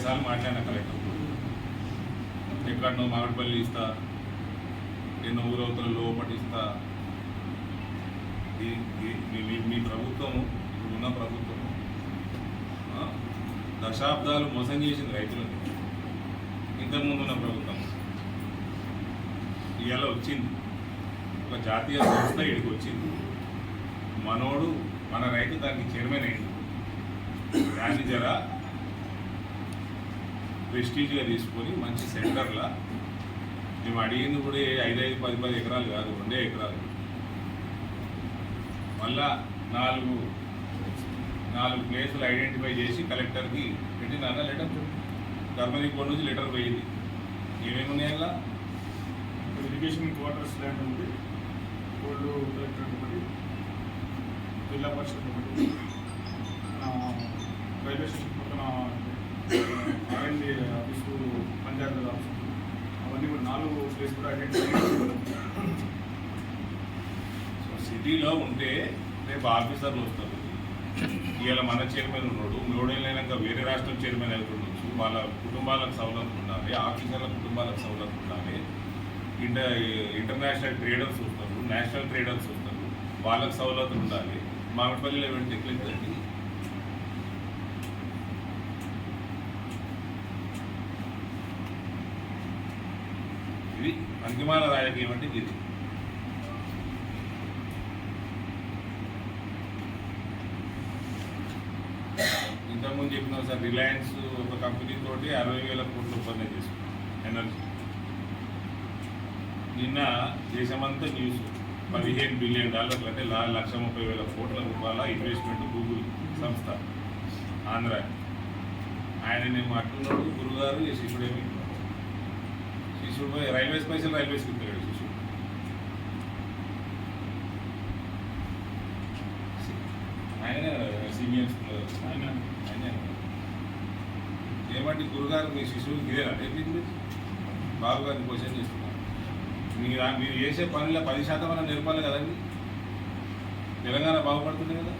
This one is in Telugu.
సార్లు మాట్లాడిన ఎక్కడ నువ్వు మామిడిపల్లి ఇస్తా నేను ఊరవతల లోపటిస్తా. మీ- మీ- ప్రభుత్వం ఇప్పుడు ఉన్న ప్రభుత్వం దశాబ్దాలు మోసం చేసింది రైతులని. ఇంతకుముందు ఉన్న ప్రభుత్వం. ఇవాళ వచ్చింది. ఒక జాతీయ సంస్థ ఇడికి వచ్చింది. మనోడు మన రైతు దానికి చైర్మన్ అయింది దాన్ని జర ప్రెస్టీజ్గా తీసుకొని మంచి సెంటర్లా. మేము అడిగింది కూడా ఐదు ఐదు పది పది ఎకరాలు కాదు రెండే ఎకరాలు. మళ్ళా నాలుగు నాలుగు ప్లేసులు ఐడెంటిఫై చేసి కలెక్టర్కి పెట్టినా లెటర్ ధర్మది కోడ్ నుంచి లెటర్ పోయింది. ఏమేమి ఉన్నాయి అలా ఇరిగేషన్ క్వార్టర్స్ ల్యాండ్ ఉంది. కోళ్ళు కలెక్టర్ ఒకటి జిల్లా పరిషత్ ఒకటి సో సిటీలో ఉంటే రేపు ఆఫీసర్లు వస్తారు. ఇవాళ మన చైర్మన్ ఉన్నాడు. మూడేళ్ళైనాక వేరే రాష్ట్రం చైర్మన్ అవుతుండొచ్చు వాళ్ళ కుటుంబాలకు సౌలభ్యం ఉండాలి. ఆఫీసర్ల కుటుంబాలకు సౌలభ్యం ఉండాలి. ఇంటర్ ఇంటర్నేషనల్ ట్రేడర్స్ వస్తారు. నేషనల్ ట్రేడర్స్ వస్తారు. వాళ్ళకి సౌలభ్యం ఉండాలి. మామిడిపల్లిలో ఏమైనా ఎక్కిందండి ఇది. అంతిమాల రాజకీయం అంటే ఇది. ఇంతకుముందు చెప్పిన సార్ రిలయన్స్ ఒక కంపెనీ తోటి అరవై వేల కోట్లు ఒప్పందం చేసుకున్నాం ఎనర్జీ నిన్న దేశమంతా న్యూస్ పదిహేను బిలియన్ డాలర్లు అంటే లక్ష ముప్పై వేల కోట్ల రూపాయల ఇన్వెస్ట్మెంట్ గూగుల్ సంస్థ ఆంధ్ర. ఆయన నేను అట్టున్నాడు గురుగారు ఈ శిష్యుడేమి పోయి రైల్వేస్ పైసలు ఆయనే సీనియర్స్ ఆయన. ఆయనే ఏమంటే గురుగారు మీ శిశువుకి ఇదేనా నేర్పింది బాబు గారిని క్వశ్చన్ చేస్తున్నారు. మీరు మీరు చేసే పనిలో పది శాతం అన్న నేర్పాలి కదండి? తెలంగాణ బాగుపడుతుంది కదా?